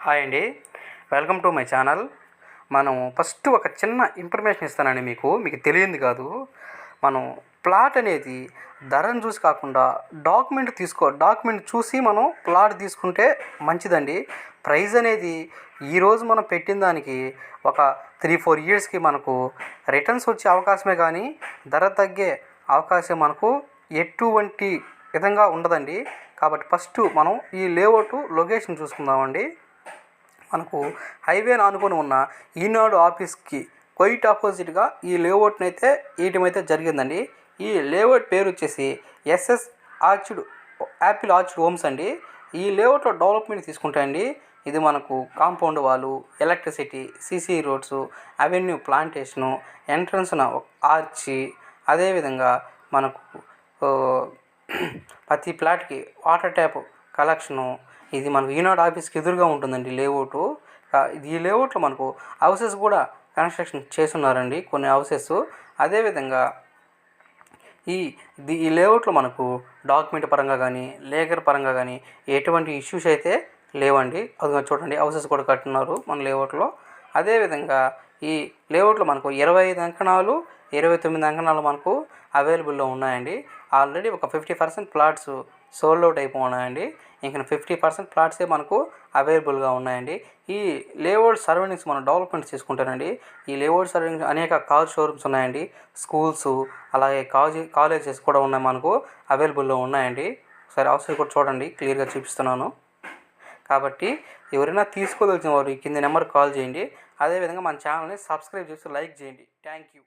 Hi అండి. Welcome to my channel. మనం first ఒక చిన్న ఇన్ఫర్మేషన్ ఇస్తానండి మీకు. మీకు తెలియంది కాదు. మనం ప్లాట్ అనేది ధరను చూసి కాకుండా డాక్యుమెంట్ తీసుకో డాక్యుమెంట్ చూసి మనం ప్లాట్ తీసుకుంటే మంచిదండి. ప్రైస్ అనేది ఈరోజు మనం పెట్టిన దానికి ఒక త్రీ ఫోర్ ఇయర్స్కి మనకు రిటర్న్స్ వచ్చే అవకాశమే కానీ ధర తగ్గే అవకాశం మనకు ఎటువంటి విధంగా ఉండదండి. కాబట్టి ఫస్ట్ మనం ఈ లేఅవుట్ లొకేషన్ చూసుకుందామండి. మనకు హైవేను ఆనుకొని ఉన్న ఈనాడు ఆఫీస్కి క్వైట్ ఆపోజిట్గా ఈ లేఅవుట్ని అయితే వేయటమైతే జరిగిందండి. ఈ లేఅవుట్ పేరు వచ్చేసి SS orchid apple orchid homes అండి. ఈ లేఅవుట్లో డెవలప్మెంట్ తీసుకుంటే అండి. ఇది మనకు కాంపౌండ్ వాళ్ళు electricity CC roads avenue plantation ఎంట్రన్స్న arch అదేవిధంగా మనకు ప్రతి ప్లాట్కి వాటర్ ట్యాప్ కలెక్షను ఇది మనకు ఈనాడు ఆఫీస్కి ఎదురుగా ఉంటుందండి లేఅవుట్. ఈ లేఅవుట్లో మనకు హౌసెస్ కూడా కన్స్ట్రక్షన్ చేస్తున్నారండి కొన్ని హౌసెస్. అదేవిధంగా ఈ ఈ లేఅవుట్లో మనకు డాక్యుమెంట్ పరంగా కానీ లేఖర్ పరంగా కానీ ఎటువంటి ఇష్యూస్ అయితే లేవండి. అది చూడండి హౌసెస్ కూడా కట్టున్నారు మన లేఅవుట్లో. అదేవిధంగా ఈ లేఅవుట్లో మనకు ఇరవై ఐదు అంకణాలు ఇరవై తొమ్మిది అంకణాలు మనకు అవైలబుల్లో ఉన్నాయండి. ఆల్రెడీ ఒక fifty percent plots sold out అయిపోయి ఇంకా ఫిఫ్టీ పర్సెంట్ ప్లాట్సే మనకు అవైలబుల్గా ఉన్నాయండి. ఈ లేఅవుట్ సర్వీనింగ్స్ మనం డెవలప్మెంట్ చేసుకుంటానండి. ఈ లేఅవుట్ సర్వీనింగ్స్ అనేక కార్ షోరూమ్స్ ఉన్నాయండి. స్కూల్స్ అలాగే కాలేజీ కాలేజెస్ కూడా ఉన్నాయి మనకు అవైలబుల్లో ఉన్నాయండి. ఒకసారి అవసరం కూడా చూడండి క్లియర్గా చూపిస్తున్నాను. కాబట్టి ఎవరైనా తీసుకోదలిచిన వారు ఈ కింద నెంబర్ కాల్ చేయండి. అదేవిధంగా మన ఛానల్ని సబ్స్క్రైబ్ చేసి లైక్ చేయండి. Thank you.